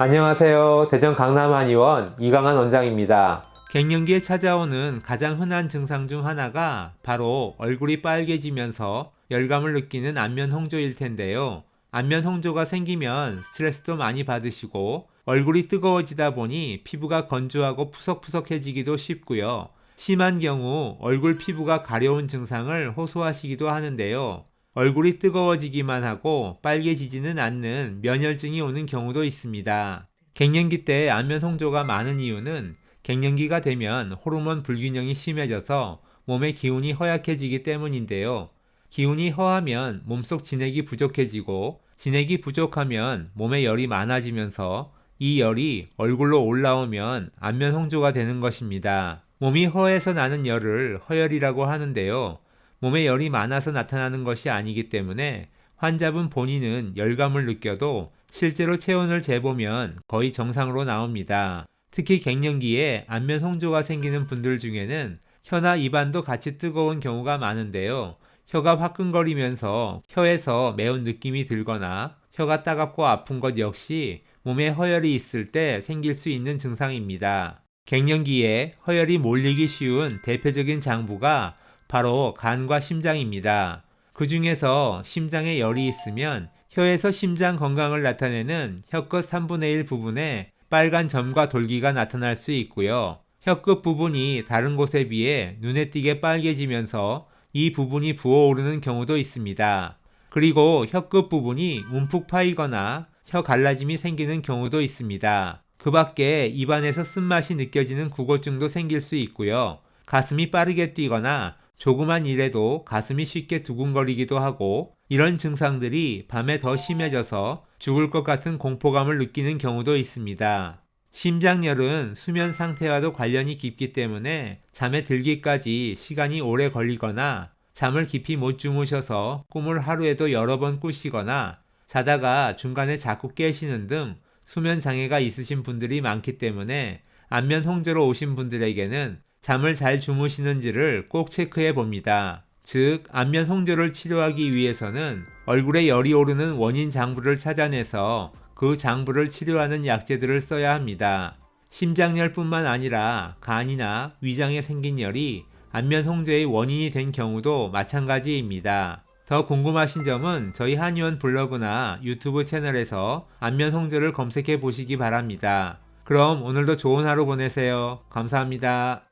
안녕하세요. 대전 강남한의원 이강한 원장입니다. 갱년기에 찾아오는 가장 흔한 증상 중 하나가 바로 얼굴이 빨개지면서 열감을 느끼는 안면 홍조일 텐데요. 안면 홍조가 생기면 스트레스도 많이 받으시고 얼굴이 뜨거워지다 보니 피부가 건조하고 푸석푸석해지기도 쉽고요. 심한 경우 얼굴 피부가 가려운 증상을 호소하시기도 하는데요. 얼굴이 뜨거워지기만 하고 빨개지지는 않는 면열증이 오는 경우도 있습니다. 갱년기 때 안면 홍조가 많은 이유는 갱년기가 되면 호르몬 불균형이 심해져서 몸의 기운이 허약해지기 때문인데요. 기운이 허하면 몸속 진액이 부족해지고 진액이 부족하면 몸에 열이 많아지면서 이 열이 얼굴로 올라오면 안면 홍조가 되는 것입니다. 몸이 허해서 나는 열을 허열이라고 하는데요. 몸에 열이 많아서 나타나는 것이 아니기 때문에 환자분 본인은 열감을 느껴도 실제로 체온을 재보면 거의 정상으로 나옵니다. 특히 갱년기에 안면 홍조가 생기는 분들 중에는 혀나 입안도 같이 뜨거운 경우가 많은데요. 혀가 화끈거리면서 혀에서 매운 느낌이 들거나 혀가 따갑고 아픈 것 역시 몸에 허열이 있을 때 생길 수 있는 증상입니다. 갱년기에 허열이 몰리기 쉬운 대표적인 장부가 바로 간과 심장입니다. 그 중에서 심장에 열이 있으면 혀에서 심장 건강을 나타내는 혀끝 3분의 1 부분에 빨간 점과 돌기가 나타날 수 있고요. 혀끝 부분이 다른 곳에 비해 눈에 띄게 빨개지면서 이 부분이 부어오르는 경우도 있습니다. 그리고 혀끝 부분이 움푹 파이거나 혀 갈라짐이 생기는 경우도 있습니다. 그 밖에 입안에서 쓴맛이 느껴지는 구골증도 생길 수 있고요. 가슴이 빠르게 뛰거나 조그만 일에도 가슴이 쉽게 두근거리기도 하고 이런 증상들이 밤에 더 심해져서 죽을 것 같은 공포감을 느끼는 경우도 있습니다. 심장열은 수면 상태와도 관련이 깊기 때문에 잠에 들기까지 시간이 오래 걸리거나 잠을 깊이 못 주무셔서 꿈을 하루에도 여러 번 꾸시거나 자다가 중간에 자꾸 깨시는 등 수면 장애가 있으신 분들이 많기 때문에 안면 홍조로 오신 분들에게는 잠을 잘 주무시는지를 꼭 체크해 봅니다. 즉, 안면 홍조를 치료하기 위해서는 얼굴에 열이 오르는 원인 장부를 찾아내서 그 장부를 치료하는 약제들을 써야 합니다. 심장열뿐만 아니라 간이나 위장에 생긴 열이 안면 홍조의 원인이 된 경우도 마찬가지입니다. 더 궁금하신 점은 저희 한의원 블로그나 유튜브 채널에서 안면 홍조를 검색해 보시기 바랍니다. 그럼 오늘도 좋은 하루 보내세요. 감사합니다.